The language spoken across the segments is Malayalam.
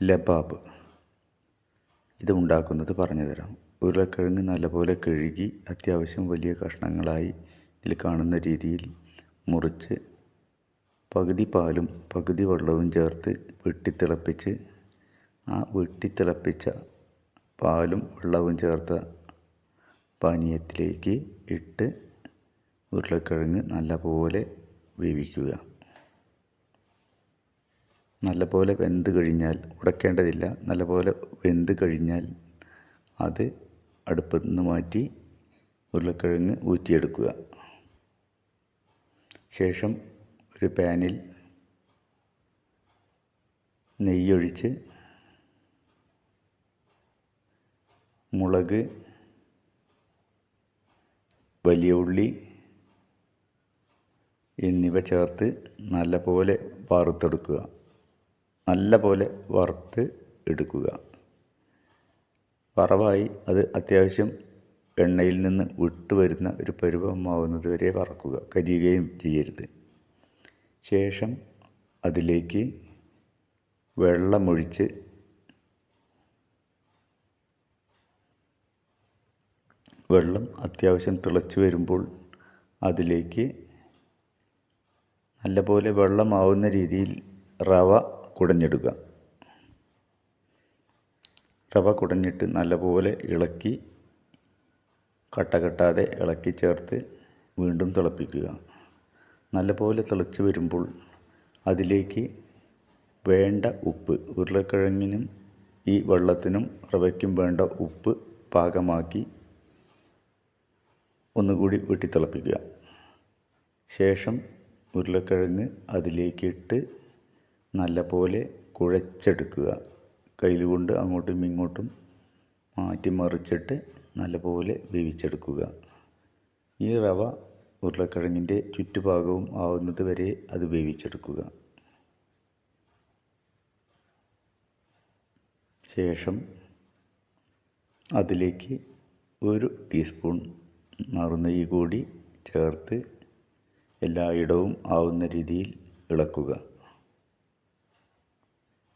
ലബാബ്. ഇത് ഉണ്ടാക്കുന്നത് പറഞ്ഞു തരാം. ഉരുളക്കിഴങ്ങ് നല്ലപോലെ കഴുകി അത്യാവശ്യം വലിയ കഷ്ണങ്ങളായി ഇതിൽ കാണുന്ന രീതിയിൽ മുറിച്ച് പകുതി പാലും പകുതി വെള്ളവും ചേർത്ത് വെട്ടിത്തിളപ്പിച്ച് ആ വെട്ടിത്തിളപ്പിച്ച പാലും വെള്ളവും ചേർത്ത പാനീയത്തിലേക്ക് ഇട്ട് ഉരുളക്കിഴങ്ങ് നല്ലപോലെ വേവിക്കുക. നല്ലപോലെ വെന്ത് കഴിഞ്ഞാൽ ഉടക്കേണ്ടതില്ല. നല്ലപോലെ വെന്ത് കഴിഞ്ഞാൽ അത് അടുപ്പത്ത് നിന്ന് മാറ്റി ഉരുളക്കിഴങ്ങ് ഊറ്റിയെടുക്കുക. ശേഷം ഒരു പാനിൽ നെയ്യൊഴിച്ച് മുളക് വലിയ ഉള്ളി എന്നിവ ചേർത്ത് നല്ലപോലെ വറുത്തെടുക്കുക നല്ലപോലെ വറുത്ത് എടുക്കുക. വറവായി അത് അത്യാവശ്യം എണ്ണയിൽ നിന്ന് വിട്ട് വരുന്ന ഒരു പരുവമാവുന്നത് വരെ വറക്കുക കരിയുകയും ചെയ്യരുത്. ശേഷം അതിലേക്ക് വെള്ളമൊഴിച്ച് വെള്ളം അത്യാവശ്യം തിളച്ച് വരുമ്പോൾ അതിലേക്ക് നല്ലപോലെ വെള്ളമാവുന്ന രീതിയിൽ റവ കുടഞ്ഞെടുക്കുക റവ കുടഞ്ഞിട്ട് നല്ലപോലെ ഇളക്കി കട്ട കെട്ടാതെ ഇളക്കി ചേർത്ത് വീണ്ടും തിളപ്പിക്കുക. നല്ലപോലെ തിളച്ച് വരുമ്പോൾ അതിലേക്ക് വേണ്ട ഉപ്പ് ഉരുളക്കിഴങ്ങിനും ഈ വെള്ളത്തിനും റവയ്ക്കും വേണ്ട ഉപ്പ് പാകമാക്കി ഒന്നുകൂടി വെട്ടിത്തിളപ്പിക്കുക ശേഷം ഉരുളക്കിഴങ്ങ് അതിലേക്കിട്ട് നല്ലപോലെ കുഴച്ചെടുക്കുക. കയ്യിൽ കൊണ്ട് അങ്ങോട്ടും ഇങ്ങോട്ടും മാറ്റി മറിച്ചിട്ട് നല്ലപോലെ വേവിച്ചെടുക്കുക. ഈ റവ ഉരുളക്കിഴങ്ങിന്റെ ചുറ്റുഭാഗവും ആവുന്നത് വരെ അത് വേവിച്ചെടുക്കുക. ശേഷം അതിലേക്ക് ഒരു ടീസ്പൂൺ നറുനെയ്യ് കൂടി ചേർത്ത് എല്ലായിടവും ആവുന്ന രീതിയിൽ ഇളക്കുക.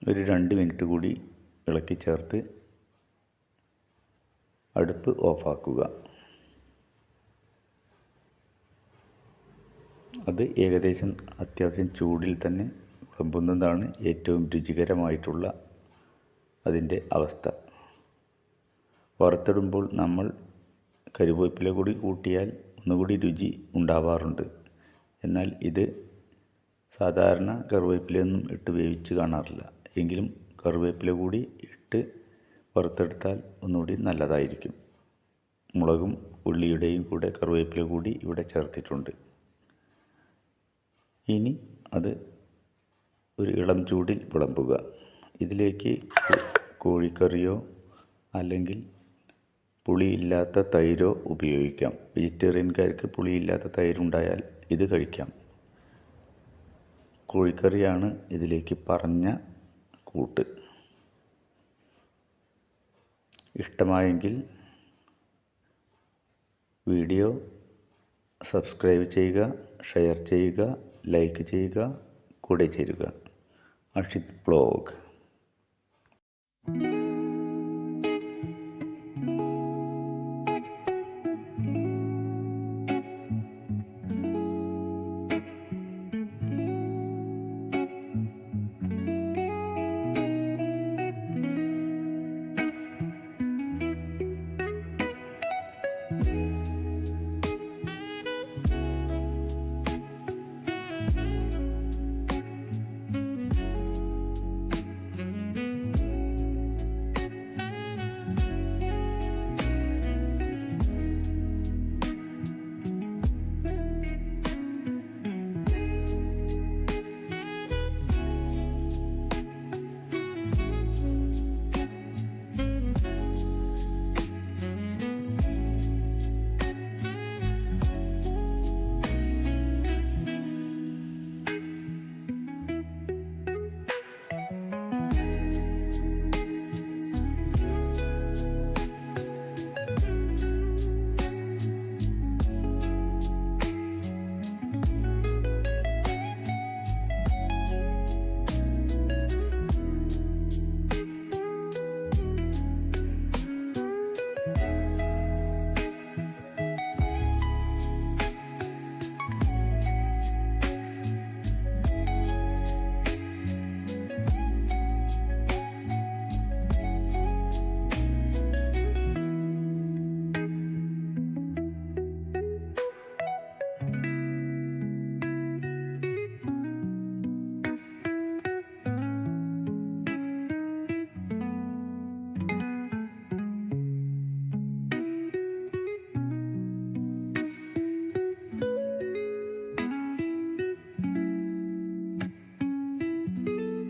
ഒരു രണ്ട് മിനിറ്റ് കൂടി ഇളക്കി ചേർത്ത് അടുപ്പ് ഓഫാക്കുക. അത് ഏകദേശം അത്യാവശ്യം ചൂടിൽ തന്നെ വിളമ്പുന്നതാണ് ഏറ്റവും രുചികരമായിട്ടുള്ള അതിന്റെ അവസ്ഥ. വറുത്തിടുമ്പോൾ നമ്മൾ കരുവേപ്പില കൂടി കൂട്ടിയാൽ ഒന്നുകൂടി രുചി ഉണ്ടാവാറുണ്ട്. എന്നാൽ ഇത് സാധാരണ കറിവേപ്പിലയൊന്നും ഇട്ട് വേവിച്ച് കാണാറില്ല. എങ്കിലും കറിവേപ്പില കൂടി ഇട്ട് വറുത്തെടുത്താൽ ഒന്നുകൂടി നല്ലതായിരിക്കും. മുളകും ഉള്ളിയുടെയും കൂടെ കറിവേപ്പില കൂടി ഇവിടെ ചേർത്തിട്ടുണ്ട്. ഇനി അത് ഒരു ഇളം ചൂടിൽ വിളമ്പുക. ഇതിലേക്ക് കോഴിക്കറിയോ അല്ലെങ്കിൽ പുളിയില്ലാത്ത തൈരോ ഉപയോഗിക്കാം. വെജിറ്റേറിയൻകാർക്ക് പുളിയില്ലാത്ത തൈരുണ്ടായാൽ ഇത് കഴിക്കാം. കോഴിക്കറിയാണ് ഇതിലേക്ക് പറഞ്ഞ കൂട്ട്. ഇഷ്ടമായെങ്കിൽ വീഡിയോ സബ്സ്ക്രൈബ് ചെയ്യുക ഷെയർ ചെയ്യുക ലൈക്ക് ചെയ്യുക കൂടെ ചേരുക. അഷിത് ബ്ലോഗ്